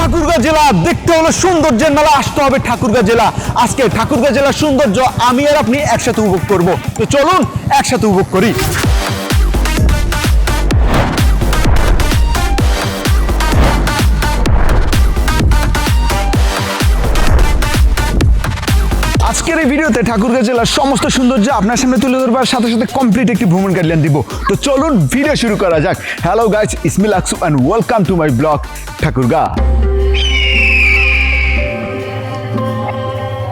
ঠাকুরগাঁ জেলা, দেখতে হলে সৌন্দর্যের মেলা, আসতে হবে ঠাকুরগাঁ জেলা। আজকে ঠাকুরগাঁ জেলার সৌন্দর্য আমি আর আপনি একসাথে উপভোগ করব। তো চলুন একসাথে উপভোগ করি। আজকের এই ভিডিওতে ঠাকুরগাঁ জেলার সমস্ত সৌন্দর্য আপনার সামনে তুলে ধরবার সাথে সাথে কমপ্লিট একটি ভ্রমণ গাইডলাইন দিব। তো চলুন ভিডিও শুরু করা যাক। Hello guys Ismil Aksu and welcome to my blog Thakurgaon.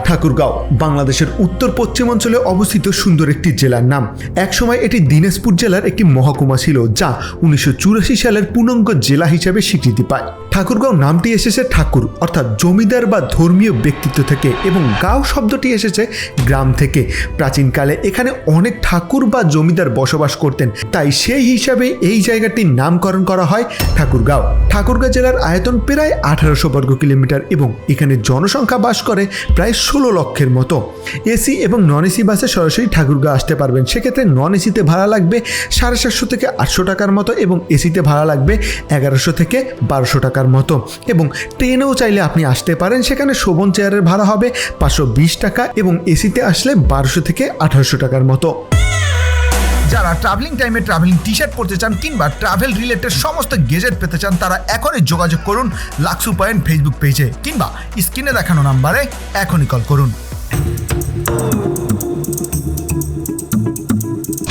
Thakurgaon, বাংলাদেশের উত্তর পশ্চিমাঞ্চলে অবস্থিত সুন্দর একটি জেলার নাম। একসময় এটি দিনাজপুর জেলার একটি মহকুমা ছিল, যা উনিশশো চুরাশি সালের পূর্ণাঙ্গ জেলা হিসাবে স্বীকৃতি পায়। ঠাকুরগাঁও নামটি এসেছে ঠাকুর, অর্থাৎ জমিদার বা ধর্মীয় ব্যক্তিত্ব থেকে, এবং গাঁও শব্দটি এসেছে গ্রাম থেকে। প্রাচীনকালে এখানে অনেক ঠাকুর বা জমিদার বসবাস করতেন, তাই সেই হিসাবে এই জায়গাটির নামকরণ করা হয় ঠাকুরগাঁও। ঠাকুরগাঁও জেলার আয়তন প্রায় আঠারোশো বর্গ কিলোমিটার, এবং এখানে জনসংখ্যা বাস করে প্রায় লক্ষের মতো। এসি এবং নন এসি বাসে সরাসরি ঠাকুরগাঁও আসতে পারবেন। সেক্ষেত্রে নন এসিতে ভাড়া লাগবে সাড়ে সাতশো থেকে আটশো টাকার মতো এবং এসিতে ভাড়া লাগবে এগারোশো থেকে বারোশো টাকার মতো। এবং ট্রেনেও চাইলে আপনি আসতে পারেন। সেখানে শোভন চেয়ারের ভাড়া হবে পাঁচশো বিশ টাকা এবং এসিতে আসলে বারোশো থেকে আঠারোশো টাকার মতো। যারা ট্রাভেলিং টাইমে ট্রাভেলিং টি শার্ট পরতে চান কিংবা ট্রাভেল রিলেটেড সমস্ত গেজেট পেতে চান, তারা এখনই যোগাযোগ করুন লাক্সু পয়েন্ট ফেসবুক পেজে কিংবা স্ক্রিনে দেখানো নাম্বারে এখনই কল করুন।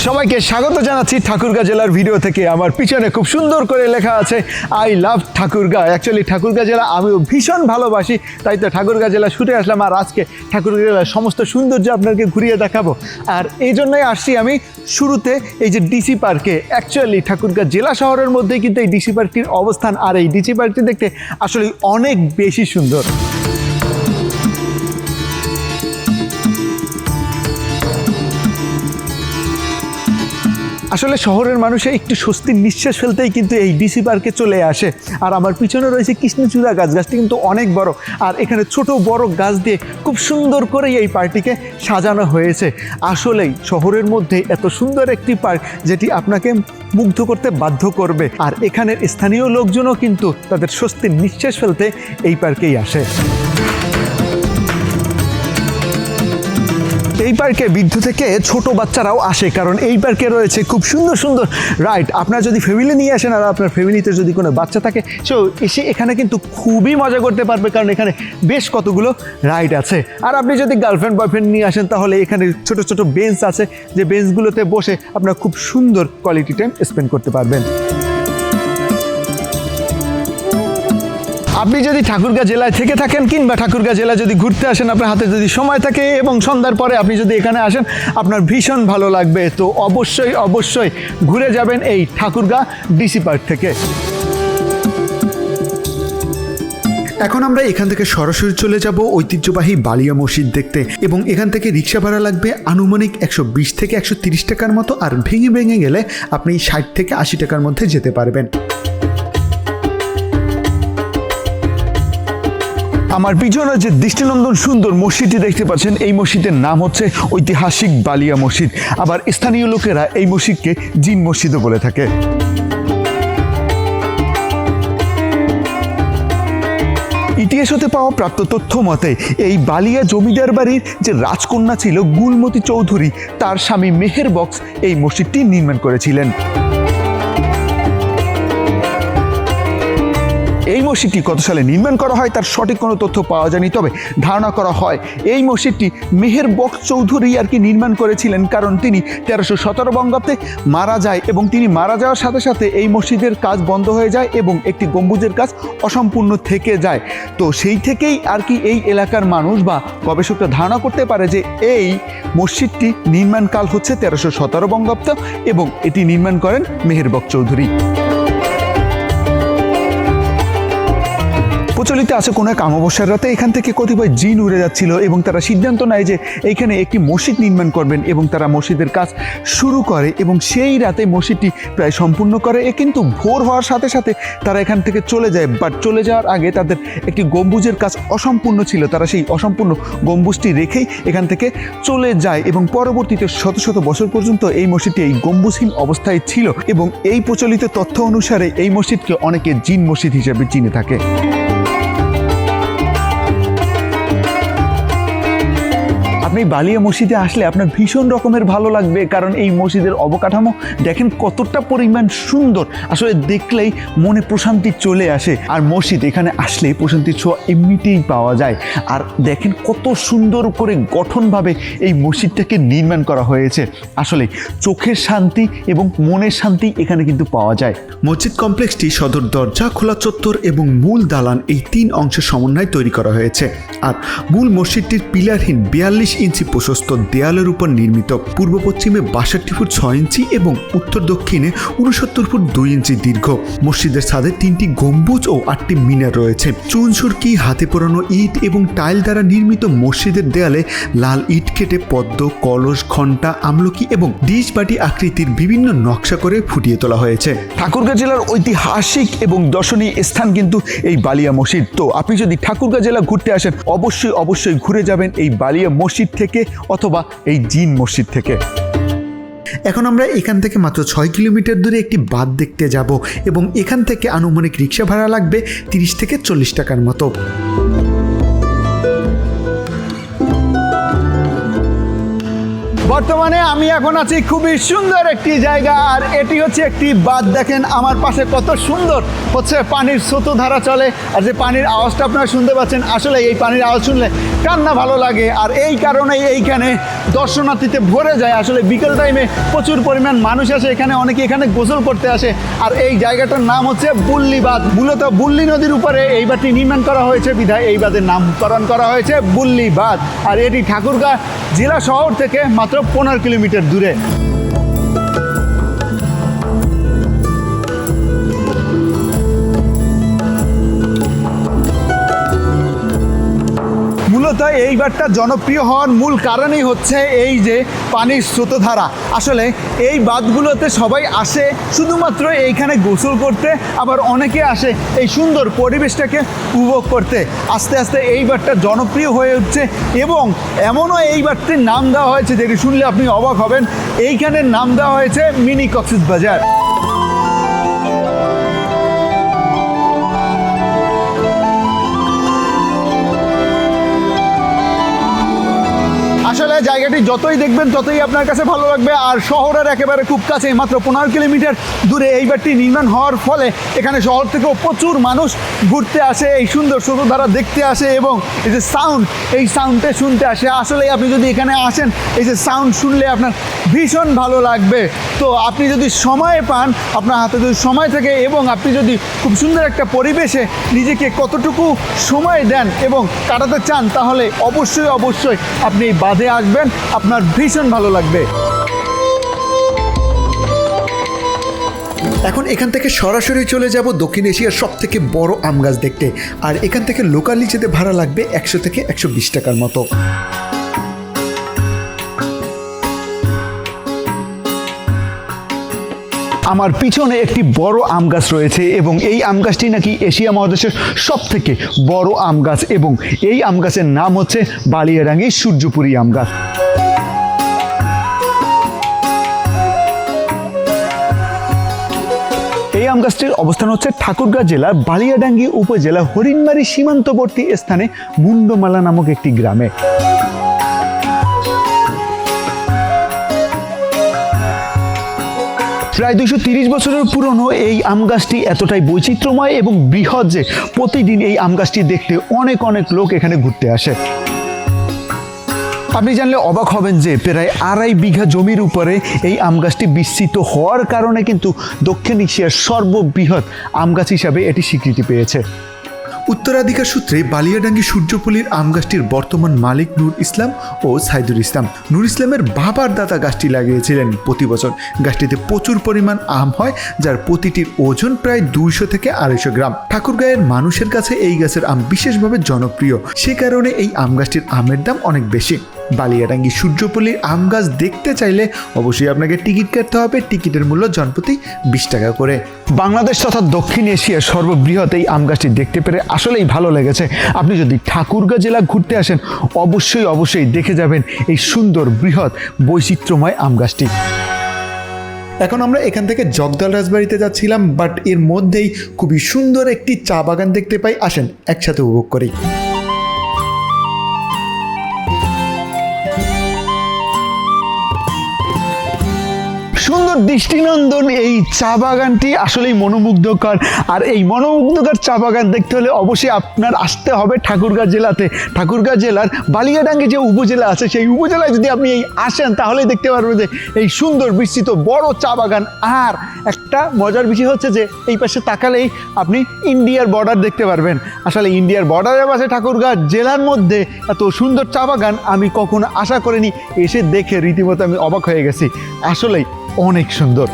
সবাইকে স্বাগত জানাচ্ছি ঠাকুরগা জেলার ভিডিও থেকে। আমার পিছনে খুব সুন্দর করে লেখা আছে I love Thakurgaon. Actually Thakurgaon জেলা আমিও ভীষণ ভালোবাসি, তাই তো ঠাকুরগা জেলা ছুটে আসলাম আর আজকে ঠাকুরগা জেলার সমস্ত সৌন্দর্য আপনাকে ঘুরিয়ে দেখাবো। আর এই জন্যই আসছি আমি শুরুতে এই যে ডিসি পার্কে অ্যাকচুয়ালি ঠাকুরগাঁ জেলা শহরের মধ্যেই কিন্তু এই ডিসি পার্কটির অবস্থান আর এই ডিসি পার্কটি দেখতে আসলে অনেক বেশি সুন্দর। আসলে শহরের মানুষে একটু স্বস্তির নিঃশ্বাস ফেলতেই কিন্তু এই ডিসি পার্কে চলে আসে। আর আমার পিছনে রয়েছে কৃষ্ণচূড়া গাছ, গাছটি কিন্তু অনেক বড়। আর এখানে ছোট বড় গাছ দিয়ে খুব সুন্দর করেই এই পার্কটিকে সাজানো হয়েছে। আসলেই শহরের মধ্যে এত সুন্দর একটি পার্ক যেটি আপনাকে মুগ্ধ করতে বাধ্য করবে। আর এখানের স্থানীয় লোকজনও কিন্তু তাদের স্বস্তির নিঃশ্বাস ফেলতে এই পার্কেই আসে। এই পার্কে বৃদ্ধ থেকে ছোট বাচ্চারাও আসে, কারণ এই পার্কে রয়েছে খুব সুন্দর সুন্দর রাইড। আপনার যদি ফ্যামিলি নিয়ে আসেন আর আপনার ফ্যামিলিতে যদি কোনো বাচ্চা থাকে সেও এসে এখানে কিন্তু খুবই মজা করতে পারবে, কারণ এখানে বেশ কতগুলো রাইড আছে। আর আপনি যদি গার্লফ্রেন্ড বয়ফ্রেন্ড নিয়ে আসেন, তাহলে এখানে ছোট ছোট বেঞ্চ আছে, যে বেঞ্চগুলোতে বসে আপনার খুব সুন্দর কোয়ালিটি টাইম স্পেন্ড করতে পারবেন। আপনি যদি ঠাকুরগাঁ জেলায় থেকে থাকেন কিংবা ঠাকুরগাঁ জেলায় যদি ঘুরতে আসেন, আপনার হাতে যদি সময় থাকে এবং সন্ধ্যার পরে আপনি যদি এখানে আসেন, আপনার ভীষণ ভালো লাগবে। তো অবশ্যই অবশ্যই ঘুরে যাবেন এই ঠাকুরগাঁ ডিসি পার্ক থেকে। এখন আমরা এখান থেকে সরাসরি চলে যাব ঐতিহ্যবাহী বালিয়া মসজিদ দেখতে এবং এখান থেকে রিক্সা ভাড়া লাগবে আনুমানিক একশো বিশ থেকে একশো তিরিশ টাকার মতো আর ভেঙে ভেঙে গেলে আপনি ষাট থেকে আশি টাকার মধ্যে যেতে পারবেন। আমার পিছনে যে দৃষ্টিনন্দন সুন্দর মসজিদটি দেখতে পাচ্ছেন। এই মসজিদের নাম হচ্ছে ঐতিহাসিক বালিয়া মসজিদ। আবার স্থানীয় লোকেরা এই মসজিদকে জিন মসজিদও বলে থাকে। ইতিহাস হতে পাওয়া প্রাপ্ত তথ্য মতে, এই বালিয়া জমিদার বাড়ির যে রাজকন্যা ছিল গুলমতি চৌধুরী, তার স্বামী মেহের বক্স এই মসজিদটি নির্মাণ করেছিলেন। এই মসজিদটি কত সালে নির্মাণ করা হয় তার সঠিক কোনো তথ্য পাওয়া যায়নি। তবে ধারণা করা হয়, এই মসজিদটি মেহের বক্স চৌধুরী আর কি নির্মাণ করেছিলেন, কারণ তিনি তেরোশো সতেরো বঙ্গাব্দে মারা যায় এবং তিনি মারা যাওয়ার সাথে সাথে এই মসজিদের কাজ বন্ধ হয়ে যায় এবং একটি গম্বুজের কাজ অসম্পূর্ণ থেকে যায়। তো সেই থেকেই আর কি এই এলাকার মানুষ বা গবেষকরা ধারণা করতে পারে যে এই মসজিদটি নির্মাণকাল হচ্ছে তেরোশো সতেরো বঙ্গাব্দ এবং এটি নির্মাণ করেন মেহের বক্স চৌধুরী। প্রচলিত আছে কোনো এক অমাবস্যার রাতে। এখান থেকে কতিপয় জিন উড়ে যাচ্ছিল এবং তারা সিদ্ধান্ত নেয় যে এইখানে একটি মসজিদ নির্মাণ করবেন এবং তারা মসজিদের কাজ শুরু করে এবং সেই রাতে মসজিদটি প্রায় সম্পূর্ণ করে। এ কিন্তু ভোর হওয়ার সাথে সাথে তারা এখান থেকে চলে যায় বাট চলে যাওয়ার আগে তাদের একটি গম্বুজের কাজ অসম্পূর্ণ ছিল। তারা সেই অসম্পূর্ণ গম্বুজটি রেখেই এখান থেকে চলে যায় এবং পরবর্তীতে শত শত বছর পর্যন্ত এই মসজিদটি এই গম্বুজহীন অবস্থায় ছিল এবং এই প্রচলিত তথ্য অনুসারে এই মসজিদকে অনেকে জিন মসজিদ হিসেবে চিনে থাকে। আপনি বালিয়া মসজিদে আসলে আপনার ভীষণ রকমের ভালো লাগবে, কারণ এই মসজিদের অবকাঠামো দেখেন কতটা পরিমাণ সুন্দর। আসলে দেখলেই মনে প্রশান্তি চলে আসে। আর মসজিদ এখানে আসলে প্রশান্তির ছোঁয়া এমনিতেই পাওয়া যায়। আর দেখেন কত সুন্দর করে গঠনভাবে এই মসজিদটাকে নির্মাণ করা হয়েছে। আসলে চোখের শান্তি এবং মনের শান্তি এখানে কিন্তু পাওয়া যায়। মসজিদ কমপ্লেক্সটি সদর দরজা, খোলা চত্বর এবং মূল দালান এই তিন অংশের সমন্বয়ে তৈরি করা হয়েছে। আর মূল মসজিদটির পিলারহীন বিয়াল্লিশ ইঞ্চি প্রশস্ত দেয়ালের উপর নির্মিত পূর্ব পশ্চিমে বাষট্টি ফুট ছয় ইঞ্চি এবং উত্তর দক্ষিণে উনসত্তর ফুট দুই ইঞ্চি দীর্ঘ। মসজিদের ছাদে তিনটি গম্বুজ ও আটটি মিনার রয়েছে। চুন সুরকি, হাতে পোড়ানো ইট এবং টাইল দ্বারা নির্মিত মসজিদের দেয়ালে লাল ইট কেটে পদ্ম, কলস, ঘণ্টা, আমলকি এবং ডিশ বাটি আকৃতির বিভিন্ন নকশা করে ফুটিয়ে তোলা হয়েছে। ঠাকুরগাঁ জেলার ঐতিহাসিক এবং দর্শনীয় স্থান কিন্তু এই বালিয়া মসজিদ। তো আপনি যদি ঠাকুরগাঁ জেলা ঘুরতে আসেন, অবশ্যই অবশ্যই ঘুরে যাবেন এই বালিয়া মসজিদ থেকে অথবা এই জিন মসজিদ থেকে। এখন আমরা এখান থেকে মাত্র ছয় কিলোমিটার দূরে একটি বাঁধ দেখতে যাব এবং এখান থেকে আনুমানিক রিক্সা ভাড়া লাগবে তিরিশ থেকে চল্লিশ টাকার মতো। বর্তমানে আমি এখন আছি খুবই সুন্দর একটি জায়গা, আর এটি হচ্ছে একটি বাঁধ। দেখেন আমার পাশে কত সুন্দর হচ্ছে পানির স্রোতধারা চলে, আর যে পানির আওয়াজটা আপনারা শুনতে পাচ্ছেন, আসলে এই পানির আওয়াজ শুনলে কান্না ভালো লাগে। আর এই কারণেই এইখানে দর্শনার্থীতে ভরে যায়। আসলে বিকেল টাইমে প্রচুর পরিমাণ মানুষ আসে এখানে, অনেকে এখানে গোসল করতে আসে। আর এই জায়গাটার নাম হচ্ছে বুল্লি বাঁধ। মূলত বুল্লি নদীর উপরে এই বাঁধটি নির্মাণ করা হয়েছে, বিধায় এই বাঁধের নামকরণ করা হয়েছে বুল্লি বাঁধ। আর এটি ঠাকুরগাঁ জেলা শহর থেকে মাত্র পনেরো কিলোমিটার দূরে। মূলত এই বারটা জনপ্রিয় হওয়ার মূল কারণই হচ্ছে এই যে পানির স্রোতধারা। আসলে এই বাঁধগুলোতে সবাই আসে, শুধুমাত্র এইখানে গোসল করতে, আবার অনেকে আসে এই সুন্দর পরিবেশটাকে উপভোগ করতে। আস্তে আস্তে এই বারটা জনপ্রিয় হয়ে উঠছে এবং এমনও এই বারটির নাম দেওয়া হয়েছে, যেটি শুনলে আপনি অবাক হবেন। এইখানের নাম দেওয়া হয়েছে মিনি কক্সিস বাজার জায়গাটি যতই দেখবেন, ততই আপনার কাছে ভালো লাগবে। আর শহরের একেবারে খুব কাছে মাত্র পনেরো কিলোমিটার দূরে এই নির্মাণ হওয়ার ফলে এখানে শহর থেকেও প্রচুর মানুষ ঘুরতে আসে, এই সুন্দর স্রোতধারা দেখতে আসে এবং এই যে সাউন্ড এই সাউন্ডটা শুনতে আসে। আসলে আপনি যদি এখানে আসেন, এই যে সাউন্ড শুনলে আপনার ভীষণ ভালো লাগবে। তো আপনি যদি সময় পান, আপনার হাতে যদি সময় থাকে এবং আপনি যদি খুব সুন্দর একটা পরিবেশে নিজেকে কতটুকু সময় দেন এবং কাটাতে চান, তাহলে অবশ্যই অবশ্যই আপনি এই বাঁধে আসবেন। আপনার ভীষণ ভালো লাগবে। এখন এখান থেকে সরাসরি চলে যাব দক্ষিণ এশিয়ার সব থেকে বড় আম গাছ দেখতে। আর এখান থেকে লোকালি যেতে ভাড়া লাগবে একশো থেকে একশো বিশ টাকার মতো। আমার পিছনে একটি বড় আম গাছ রয়েছে এবং এই আম গাছটি নাকি এশিয়া মহাদেশের সব থেকে বড় আম গাছ এবং এই আম গাছের নাম হচ্ছে বালিয়াডাঙ্গি সূর্যপুরী আম গাছ। এই আম গাছটির অবস্থান হচ্ছে ঠাকুরগাঁ জেলার বালিয়াডাঙ্গি উপজেলা হরিণমারি সীমান্তবর্তী স্থানে মুন্ডমালা নামক একটি গ্রামে। প্রায় দুশো তিরিশ বছরের পুরনো এই আম গাছটি এতটাই বৈচিত্র্যময় এবং বৃহৎ যে প্রতিদিন এই আম গাছটি দেখতে অনেক অনেক লোক এখানে ঘুরতে আসে। আপনি জানলে অবাক হবেন যে প্রায় আড়াই বিঘা জমির উপরে এই আম গাছটি বিস্তৃত হওয়ার কারণে কিন্তু দক্ষিণ এশিয়ার সর্ববৃহৎ আম গাছ হিসাবে এটি স্বীকৃতি পেয়েছে। উত্তরাধিকার সূত্রে বালিয়াডাঙ্গি সূর্যপল্লির আম গাছটির বর্তমান মালিক নূর ইসলাম ও সাইদুল ইসলাম। নূর ইসলামের বাবার দাদা গাছটি লাগিয়েছিলেন প্রতি বছর। গাছটিতে প্রচুর পরিমাণ আম হয়, যার প্রতিটির ওজন প্রায় দুইশো থেকে আড়াইশো গ্রাম। ঠাকুরগাঁয়ের মানুষের কাছে এই গাছের আম বিশেষভাবে জনপ্রিয়। সে কারণে এই আম গাছটির আমের দাম অনেক বেশি। বালিয়াডাঙ্গি সূর্যপল্লীর আম গাছ দেখতে চাইলে অবশ্যই আপনাকে টিকিট কাটতে হবে। টিকিটের মূল্য জনপ্রতি বিশ টাকা করে। বাংলাদেশ তথা দক্ষিণ এশিয়ার সর্ববৃহৎ এই আম গাছটি দেখতে পেরে আসলেই ভালো লেগেছে। আপনি যদি ঠাকুরগাঁ জেলা ঘুরতে আসেন অবশ্যই অবশ্যই দেখে যাবেন এই সুন্দর বৃহৎ বৈচিত্র্যময় আম গাছটি। এখন আমরা এখান থেকে জগদাল রাজবাড়িতে যাচ্ছিলাম বাট এর মধ্যেই খুবই সুন্দর একটি চা বাগান দেখতে পাই। আসেন একসাথে উপভোগ করি। দৃষ্টিনন্দন, এই চা বাগানটি আসলেই মনোমুগ্ধকর। আর এই মনোমুগ্ধকর চা বাগান দেখতে হলে অবশ্যই আপনার আসতে হবে ঠাকুরগাঁ জেলাতে। ঠাকুরগাঁ জেলার বালিয়াডাঙ্গে যে উপজেলা আছে, সেই উপজেলায় যদি আপনি এই আসেন, তাহলেই দেখতে পারবেন যে এই সুন্দর বিস্তৃত বড় চা বাগান। আর একটা মজার বিষয় হচ্ছে যে এই পাশে তাকালেই আপনি ইন্ডিয়ার বর্ডার দেখতে পারবেন। আসলে ইন্ডিয়ার বর্ডারের পাশে ঠাকুরগাঁ জেলার মধ্যে এত সুন্দর চা বাগান আমি কখনো আশা করিনি। এসে দেখে রীতিমতো আমি অবাক হয়ে গেছি। আসলেই অনেক সুন্দর।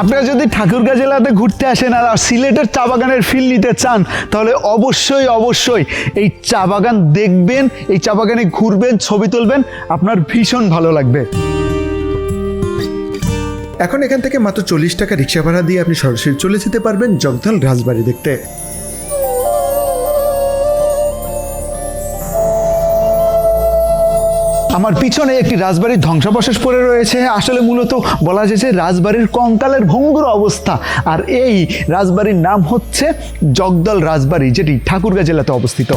আপনারা যদি ঠাকুরগাঁ জেলাতে ঘুরতে আসেন আর সিলেটের চা বাগানের ফিল নিতে চান, তাহলে অবশ্যই অবশ্যই এই চা বাগান দেখবেন, এই চা বাগানে ঘুরবেন, ছবি তুলবেন, আপনার ভীষণ ভালো লাগবে। এখন এখান থেকে মাত্র চল্লিশ টাকা রিক্সা ভাড়া দিয়ে আপনি সরাসরি চলে যেতে পারবেন জগদল রাজবাড়ি দেখতে। আমার পিছনে একটি রাজবাড়ির ধ্বংসাবশেষ পড়ে রয়েছে। আসলে মূলত বলা যে রাজবাড়ির কঙ্কালের ভঙ্গুর অবস্থা। আর এই রাজবাড়ির নাম হচ্ছে জগদল রাজবাড়ি, যেটি ঠাকুরগাঁ জেলাতে অবস্থিত।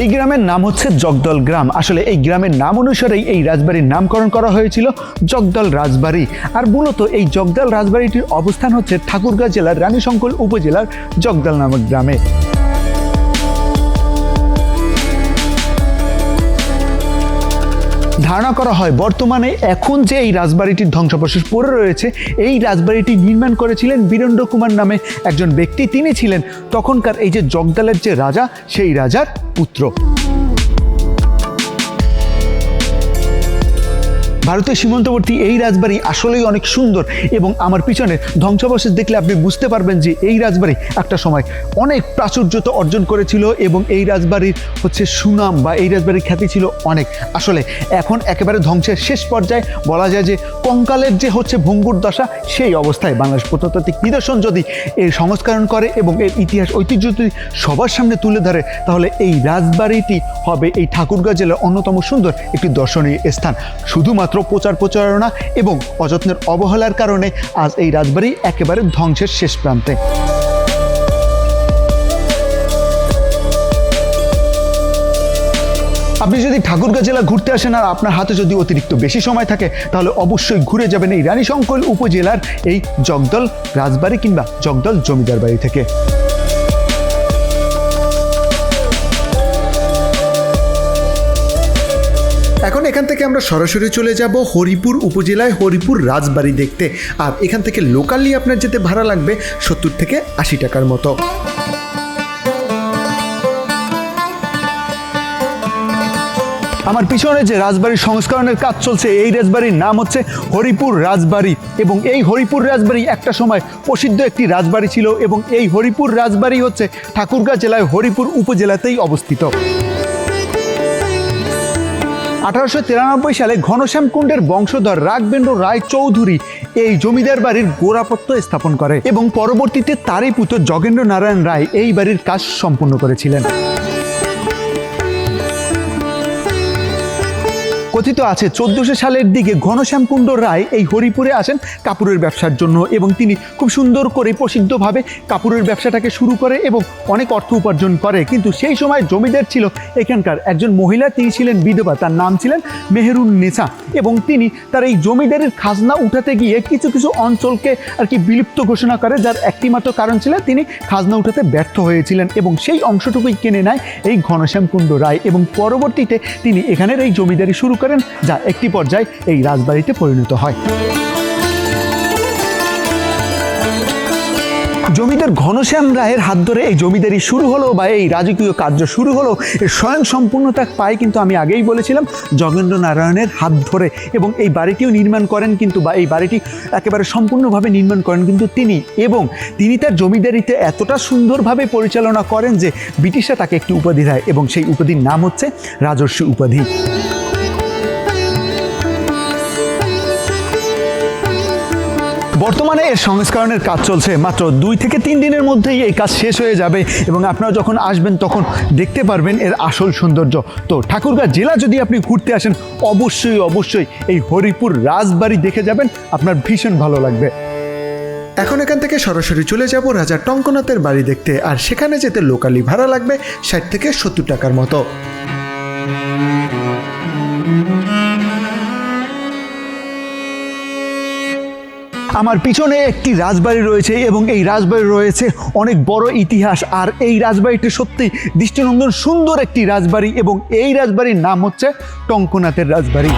এই গ্রামের নাম হচ্ছে জগদল গ্রাম। আসলে এই গ্রামের নাম অনুসারেই এই রাজবাড়ির নামকরণ করা হয়েছিল জগদল রাজবাড়ি। আর মূলত এই জগদল রাজবাড়িটির অবস্থান হচ্ছে ঠাকুরগাঁ জেলার রানীশঙ্কল উপজেলার জগদল নামক গ্রামে। ধারণা করা হয়, বর্তমানে এখন যে এই রাজবাড়িটির ধ্বংসাবশেষ পড়ে রয়েছে, এই রাজবাড়িটি নির্মাণ করেছিলেন বীরেন্দ্র কুমার নামে একজন ব্যক্তি। তিনি ছিলেন তখনকার এই যে জগদালের যে রাজা, সেই রাজার পুত্র। ভারতের সীমান্তবর্তী এই রাজবাড়ি আসলেই অনেক সুন্দর এবং আমার পিছনে ধ্বংসাবশেষ দেখলে আপনি বুঝতে পারবেন যে এই রাজবাড়ি একটা সময় অনেক প্রাচুর্যতা অর্জন করেছিল এবং এই রাজবাড়ির হচ্ছে সুনাম বা এই রাজবাড়ির খ্যাতি ছিল অনেক। আসলে এখন একেবারে ধ্বংসের শেষ পর্যায়ে বলা যায় যে কঙ্কালের যে হচ্ছে ভঙ্গুর দশা, সেই অবস্থায় বাংলাদেশ প্রত্নতাত্ত্বিক নিদর্শন যদি এর সংস্করণ করে এবং এর ইতিহাস, ঐতিহ্য যদি সবার সামনে তুলে ধরে, তাহলে এই রাজবাড়িটি হবে এই ঠাকুরগাঁ জেলার অন্যতম সুন্দর একটি দর্শনীয় স্থান। শুধুমাত্র প্রচার প্রচারণা এবং অযত্নের অবহেলার কারণে আজ এই রাজবাড়ি একেবারে ধ্বংসের শেষ প্রান্তে। আপনি যদি ঠাকুরগাঁ জেলা ঘুরতে আসেন আর আপনার হাতে যদি অতিরিক্ত বেশি সময় থাকে, তাহলে অবশ্যই ঘুরে যাবেন এই রানীশঙ্কল উপজেলার এই জগদল রাজবাড়ি কিংবা জগদল জমিদার বাড়ি থেকে। এখন এখান থেকে আমরা সরাসরি চলে যাব হরিপুর উপজেলায়, হরিপুর রাজবাড়ি দেখতে। আর এখান থেকে লোকালি আপনার যেতে ভাড়া লাগবে সত্তর থেকে আশি টাকার মতো। আমার পিছনে যে রাজবাড়ির সংস্করণের কাজ চলছে, এই রাজবাড়ির নাম হচ্ছে হরিপুর রাজবাড়ি। এবং এই হরিপুর রাজবাড়ি একটা সময় প্রসিদ্ধ একটি রাজবাড়ি ছিল এবং এই হরিপুর রাজবাড়ি হচ্ছে ঠাকুরগাঁ জেলায় হরিপুর উপজেলাতেই অবস্থিত। আঠারোশো তিরানব্বই সালে ঘনশ্যাম কুণ্ডের বংশধর রাগবেন্দ্র রায় চৌধুরী এই জমিদার বাড়ির গোড়াপত্য স্থাপন করে এবং পরবর্তীতে তারই পুত্র জগেন্দ্র নারায়ণ রায় এই বাড়ির কাজ সম্পূর্ণ করেছিলেন। কথিত আছে, চোদ্দশো সালের দিকে ঘনশ্যামকুণ্ড রায় এই হরিপুরে আসেন কাপড়ের ব্যবসার জন্য এবং তিনি খুব সুন্দর করে প্রসিদ্ধভাবে কাপড়ের ব্যবসাটাকে শুরু করে এবং অনেক অর্থ উপার্জন করে। কিন্তু সেই সময় জমিদার ছিল এখানকার একজন মহিলা, তিনি ছিলেন বিধবা, তার নাম ছিলেন মেহেরুন নেসা এবং তিনি তার এই জমিদারের খাজনা উঠাতে গিয়ে কিছু কিছু অঞ্চলকে আর কি বিলুপ্ত ঘোষণা করে, যার একটিমাত্র কারণ ছিল তিনি খাজনা উঠাতে ব্যর্থ হয়েছিলেন এবং সেই অংশটুকুই কিনে নেয় এই ঘনশ্যামকুণ্ড রায় এবং পরবর্তীতে তিনি এখানের এই জমিদারি শুরু করেন যা একটি পর্যায়ে এই রাজবাড়িতে পরিণত হয়। জমিদার ঘনশ্যাম রায়ের হাত ধরে এই জমিদারি শুরু হলো বা এই রাজকীয় কার্য শুরু হলো এর স্বয়ং সম্পূর্ণতা পায় কিন্তু আমি আগেই বলেছিলাম জগেন্দ্র নারায়ণের হাত ধরে এবং এই বাড়িটিও নির্মাণ করেন কিন্তু বা এই বাড়িটি একেবারে সম্পূর্ণভাবে নির্মাণ করেন কিন্তু তিনি এবং তিনি তার জমিদারিতে এতটা সুন্দরভাবে পরিচালনা করেন যে ব্রিটিশরা তাকে একটি উপাধি দেয় এবং সেই উপাধির নাম হচ্ছে রাজর্ষি উপাধি। বর্তমানে এর সংস্করণের কাজ চলছে মাত্র দুই থেকে তিন দিনের মধ্যেই এই কাজ শেষ হয়ে যাবে এবং আপনারা যখন আসবেন তখন দেখতে পারবেন এর আসল সৌন্দর্য। তো ঠাকুরগাঁ জেলা যদি আপনি ঘুরতে আসেন, অবশ্যই অবশ্যই এই হরিপুর রাজবাড়ি দেখে যাবেন, আপনার ভীষণ ভালো লাগবে। এখন এখান থেকে সরাসরি চলে যাব রাজা টঙ্কনাথের বাড়ি দেখতে, আর সেখানে যেতে লোকালি ভাড়া লাগবে ষাট থেকে সত্তর টাকার মতো। আমার পিছনে একটি রাজবাড়ি রয়েছে এবং এই রাজবাড়ি রয়েছে অনেক বড় ইতিহাস। আর এই রাজবাড়িটি সত্যি দৃষ্টিনন্দন সুন্দর একটি রাজবাড়ি এবং এই রাজবাড়ির নাম হচ্ছে টঙ্কনাথের রাজবাড়ি।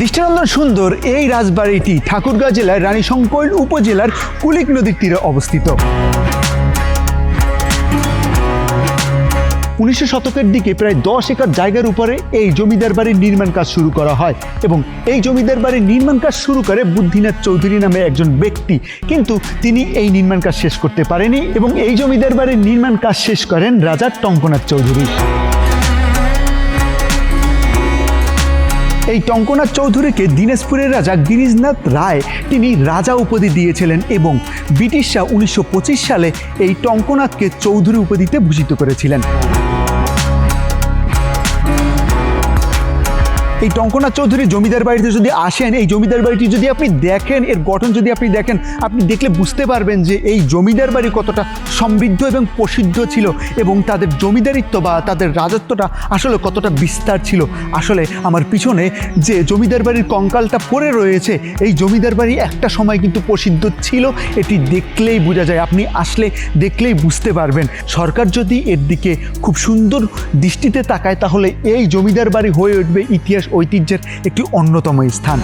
দৃষ্টিনন্দন সুন্দর এই রাজবাড়িটি ঠাকুরগাঁ জেলার রানীশঙ্কর উপজেলার কুলিক নদীর তীরে অবস্থিত। উনিশশো শতকের দিকে প্রায় দশ একর জায়গার উপরে এই জমিদার বাড়ির নির্মাণ কাজ শুরু করা হয় এবং এই জমিদার বাড়ির নির্মাণ কাজ শুরু করে বুদ্ধিনাথ চৌধুরী নামে একজন ব্যক্তি। কিন্তু তিনি এই নির্মাণ কাজ শেষ করতে পারেনি এবং এই জমিদার বাড়ির নির্মাণ কাজ শেষ করেন রাজা টঙ্কনাথ চৌধুরী। এই টঙ্কনাথ চৌধুরীকে দিনাজপুরের রাজা গিরিজনাথ রায় তিনি রাজা উপাধি দিয়েছিলেন এবং ব্রিটিশরা উনিশশো পঁচিশ সালে এই টঙ্কনাথকে চৌধুরী উপাধিতে ভূষিত করেছিলেন। এই টঙ্কনাথ চৌধুরী জমিদার বাড়িতে যদি আসেন, এই জমিদার বাড়িটি যদি আপনি দেখেন, এর গঠন যদি আপনি দেখেন, আপনি দেখলে বুঝতে পারবেন যে এই জমিদার বাড়ি কতটা সমৃদ্ধ এবং প্রসিদ্ধ ছিল এবং তাদের জমিদারিত্ব বা তাদের রাজত্বটা আসলে কতটা বিস্তার ছিল। আসলে আমার পিছনে যে জমিদার বাড়ির কঙ্কালটা পড়ে রয়েছে, এই জমিদার বাড়ি একটা সময় কিন্তু প্রসিদ্ধ ছিল, এটি দেখলেই বোঝা যায়। আপনি আসলে দেখলেই বুঝতে পারবেন। সরকার যদি এর দিকে খুব সুন্দর দৃষ্টিতে তাকায়, তাহলে এই জমিদার বাড়ি হয়ে উঠবে ইতিহাস ঐতিহ্যের একটি অন্যতম স্থান।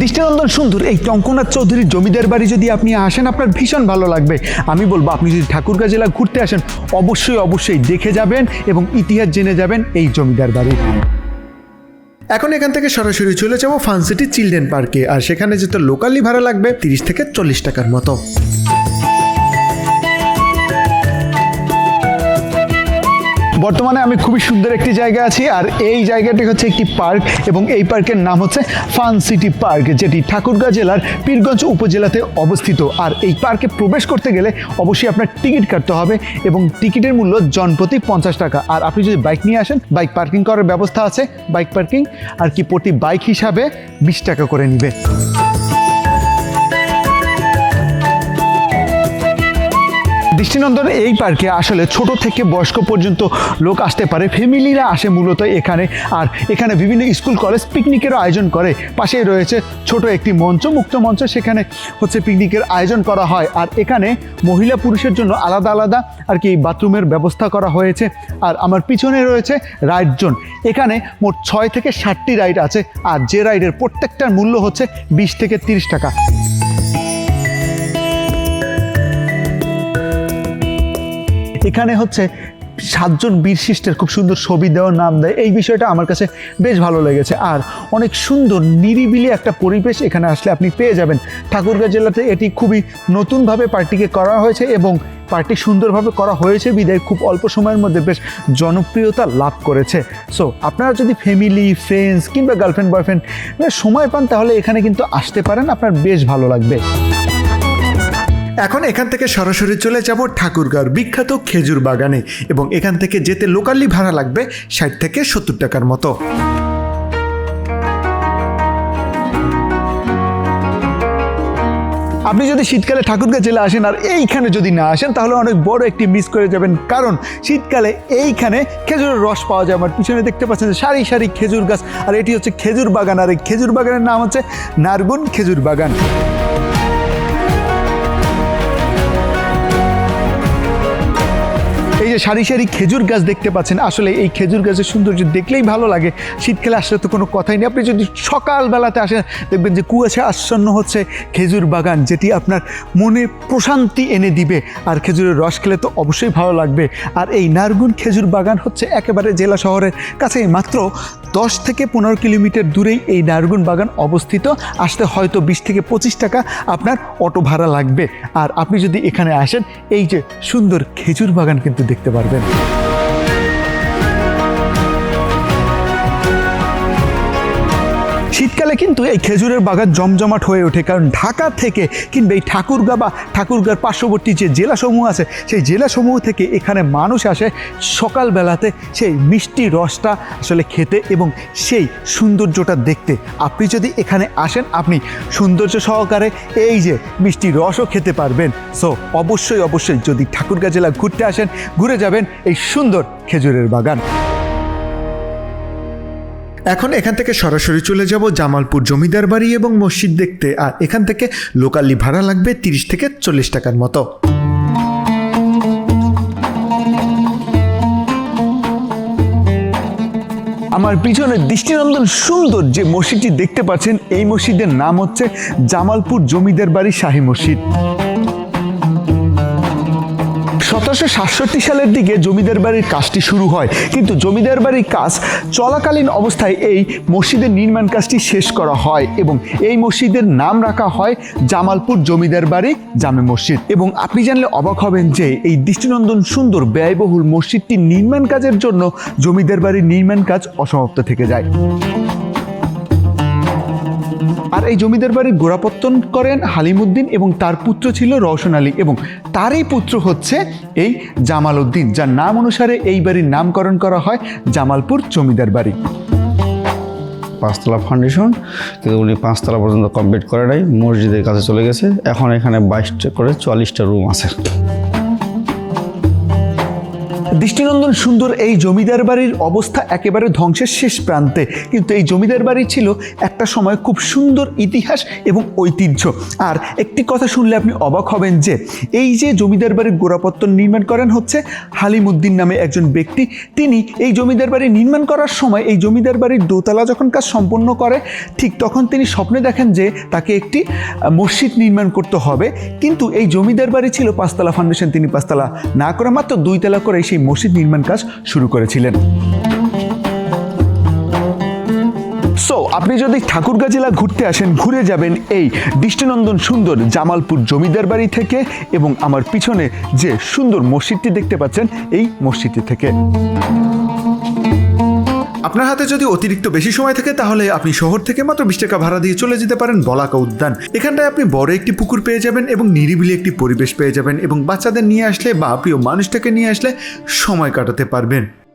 দৃষ্টিনন্দন সুন্দর, এই টঙ্কনাথ চৌধুরীর জমিদার বাড়ি যদি আপনি আসেন, আপনার ভীষণ ভালো লাগবে। আমি বলব, আপনি যদি ঠাকুরগাঁ জেলা ঘুরতে আসেন, অবশ্যই অবশ্যই দেখে যাবেন এবং ইতিহাস জেনে যাবেন এই জমিদার বাড়ি। এখন এখান থেকে সরাসরি চলে যাব ফান সিটি চিলড্রেন পার্কে, আর সেখানে যেতে লোকালি ভাড়া লাগবে তিরিশ থেকে চল্লিশ টাকার মতো। বর্তমানে আমি খুবই সুন্দর একটি জায়গা আছি, আর এই জায়গাটি হচ্ছে একটি পার্ক এবং এই পার্কের নাম হচ্ছে ফান সিটি পার্ক, যেটি ঠাকুরগাঁ জেলার পীরগঞ্জ উপজেলাতে অবস্থিত। আর এই পার্কে প্রবেশ করতে গেলে অবশ্যই আপনার টিকিট কাটতে হবে এবং টিকিটের মূল্য জনপ্রতি পঞ্চাশ টাকা। আর আপনি যদি বাইক নিয়ে আসেন, বাইক পার্কিং করার ব্যবস্থা আছে, বাইক পার্কিং, আর কি প্রতি বাইক হিসাবে বিশ টাকা করে নিবে। দৃষ্টিনন্দন এই পার্কে আসলে ছোট থেকে বয়স্ক পর্যন্ত লোক আসতে পারে। ফ্যামিলিরা আসে মূলত এখানে। আর এখানে বিভিন্ন স্কুল, কলেজ পিকনিকেরও আয়োজন করে। পাশেই রয়েছে ছোট একটি মঞ্চ, মুক্ত মঞ্চ। সেখানে হচ্ছে পিকনিকের আয়োজন করা হয়। আর এখানে মহিলা পুরুষের জন্য আলাদা আলাদা আর কি বাথরুমের ব্যবস্থা করা হয়েছে। আর আমার পিছনে রয়েছে রাইড জোন। এখানে মোট ছয় থেকে ষাটটি রাইড আছে। আর যে রাইডের প্রত্যেকটার মূল্য হচ্ছে বিশ থেকে তিরিশ টাকা। এখানে হচ্ছে সাতজন বীরশিষ্টের খুব সুন্দর ছবি দেওয়ার নাম দেয়। এই বিষয়টা আমার কাছে বেশ ভালো লেগেছে। আর অনেক সুন্দর, নিরিবিলি একটা পরিবেশ এখানে আসলে আপনি পেয়ে যাবেন। ঠাকুরগাঁ জেলাতে এটি খুবই নতুনভাবে পার্টিকে করা হয়েছে এবং পার্টি সুন্দরভাবে করা হয়েছে। বিদায় খুব অল্প সময়ের মধ্যে বেশ জনপ্রিয়তা লাভ করেছে। সো আপনারা যদি ফ্যামিলি ফ্রেন্ডস কিংবা গার্লফ্রেন্ড বয়ফ্রেন্ড সময় পান তাহলে এখানে কিন্তু আসতে পারেন। আপনার বেশ ভালো লাগবে। এখন এখান থেকে সরাসরি চলে যাব ঠাকুরগাঁর বিখ্যাত খেজুর বাগানে এবং এখান থেকে যেতে লোকালি ভাড়া লাগবে ষাট থেকে সত্তর টাকার মতো। আপনি যদি শীতকালে ঠাকুরগাঁ জেলা আসেন আর এইখানে যদি না আসেন, তাহলে অনেক বড় একটি মিস করে যাবেন। কারণ শীতকালে এইখানে খেজুরের রস পাওয়া যায়। আমার পিছনে দেখতে পাচ্ছেন যে সারি সারি খেজুর গাছ। আর এটি হচ্ছে খেজুর বাগান। আর এই খেজুর বাগানের নাম হচ্ছে নারগুন খেজুর বাগান। যে সারি সারি খেজুর গাছ দেখতে পাচ্ছেন, আসলে এই খেজুর গাছের সৌন্দর্য দেখলেই ভালো লাগে। শীতকালে আসলে তো কোনো কথাই নেই। আপনি যদি সকালবেলাতে আসেন, দেখবেন যে কুয়াশা আচ্ছন্ন হচ্ছে খেজুর বাগান, যেটি আপনার মনে প্রশান্তি এনে দিবে। আর খেজুরের রস খেলে তো অবশ্যই ভালো লাগবে। আর এই নারগুন খেজুর বাগান হচ্ছে একেবারে জেলা শহরের কাছেই। মাত্র দশ থেকে পনেরো কিলোমিটার দূরেই এই নারগুন বাগান অবস্থিত। আসতে হয়তো বিশ থেকে পঁচিশ টাকা আপনার অটো ভাড়া লাগবে। আর আপনি যদি এখানে আসেন, এই যে সুন্দর খেজুর বাগান কিন্তু দেখতে পারবেন। শীতকালে কিন্তু এই খেজুরের বাগান জমজমাট হয়ে ওঠে, কারণ ঢাকা থেকে কিংবা এই ঠাকুরগা বা ঠাকুরগার পার্শ্ববর্তী যে জেলাসমূহ আছে, সেই জেলাসমূহ থেকে এখানে মানুষ আসে সকালবেলাতে সেই মিষ্টি রসটা আসলে খেতে এবং সেই সৌন্দর্যটা দেখতে। আপনি যদি এখানে আসেন, আপনি সৌন্দর্য সহকারে এই যে মিষ্টি রসও খেতে পারবেন। সো অবশ্যই অবশ্যই যদি ঠাকুরগাঁ জেলা ঘুরতে আসেন, ঘুরে যাবেন এই সুন্দর খেজুরের বাগান। এখন এখান থেকে সরাসরি চলে যাব জামালপুর জমিদার বাড়ি এবং মসজিদ দেখতে, আর এখান থেকে লোকালি ভাড়া লাগবে তিরিশ থেকে চল্লিশ টাকার মতো। আমার পিছনে দৃষ্টিনন্দন সুন্দর যে মসজিদটি দেখতে পাচ্ছেন, এই মসজিদের নাম হচ্ছে জামালপুর জমিদার বাড়ি শাহী মসজিদ। সতেরোশো সাতষট্টি সালের দিকে জমিদার বাড়ির কাজটি শুরু হয়। কিন্তু জমিদার বাড়ির কাজ চলাকালীন অবস্থায় এই মসজিদের নির্মাণ কাজটি শেষ করা হয় এবং এই মসজিদের নাম রাখা হয় জামালপুর জমিদার বাড়ি জামে মসজিদ। এবং আপনি জানলে অবাক হবেন যে এই দৃষ্টিনন্দন সুন্দর, ব্যয়বহুল মসজিদটির নির্মাণ কাজের জন্য জমিদার বাড়ির নির্মাণ কাজ অসমাপ্ত থেকে যায়। আর এই জমিদার বাড়ির গোড়াপত্তন করেন হালিমুদ্দিন এবং তার পুত্র ছিল রওশন আলী এবং তারই পুত্র হচ্ছে এই জামাল উদ্দিন, যার নাম অনুসারে এই বাড়ির নামকরণ করা হয় জামালপুর জমিদার বাড়ি। পাঁচতলা ফাউন্ডেশন কিন্তু উনি পাঁচতলা পর্যন্ত কমপ্লিট করে নাই, মসজিদের কাছে চলে গেছে। এখন এখানে বাইশটা করে চুয়াল্লিশটা রুম আছে। দৃষ্টিনন্দন সুন্দর এই জমিদার বাড়ির অবস্থা একেবারে ধ্বংসের শেষ প্রান্তে। কিন্তু এই জমিদার বাড়ি ছিল একটা সময় খুব সুন্দর ইতিহাস এবং ঐতিহ্য। আর একটি কথা শুনলে আপনি অবাক হবেন যে, এই যে জমিদার বাড়ির গোড়াপত্তন নির্মাণ করেন হচ্ছে হালিমুদ্দিন নামে একজন ব্যক্তি। তিনি এই জমিদার বাড়ি নির্মাণ করার সময় এই জমিদার বাড়ির দোতলা যখন কাজ সম্পন্ন করে, ঠিক তখন তিনি স্বপ্নে দেখেন যে তাকে একটি মসজিদ নির্মাণ করতে হবে। কিন্তু এই জমিদার বাড়ি ছিল পাঁচতলা ফাউন্ডেশন তিনি পাঁচতলা না করে মাত্র দুইতলা করে সেই মসজিদ নির্মাণ কাজ শুরু করেছিলেন। সো আপনি যদি ঠাকুরগাঁ জেলা ঘুরতে আসেন, ঘুরে যাবেন এই দৃষ্টিনন্দন সুন্দর জামালপুর জমিদার বাড়ি থেকে এবং আমার পিছনে যে সুন্দর মসজিদটি দেখতে পাচ্ছেন, এই মসজিদটি থেকে। আপনার হাতে যদি অতিরিক্ত বেশি সময় থাকে, তাহলে আপনি শহর থেকে মাত্র বিশ টাকা ভাড়া দিয়ে চলে যেতে পারেন বলাকা উদ্যান। এখানটায় আপনি বড় একটি পুকুর পেয়ে যাবেন এবং নিরিবিলি একটি পরিবেশ পেয়ে যাবেন এবং বাচ্চাদের নিয়ে আসলে বা প্রিয় মানুষটাকে নিয়ে আসলে সময় কাটাতে পারবেন।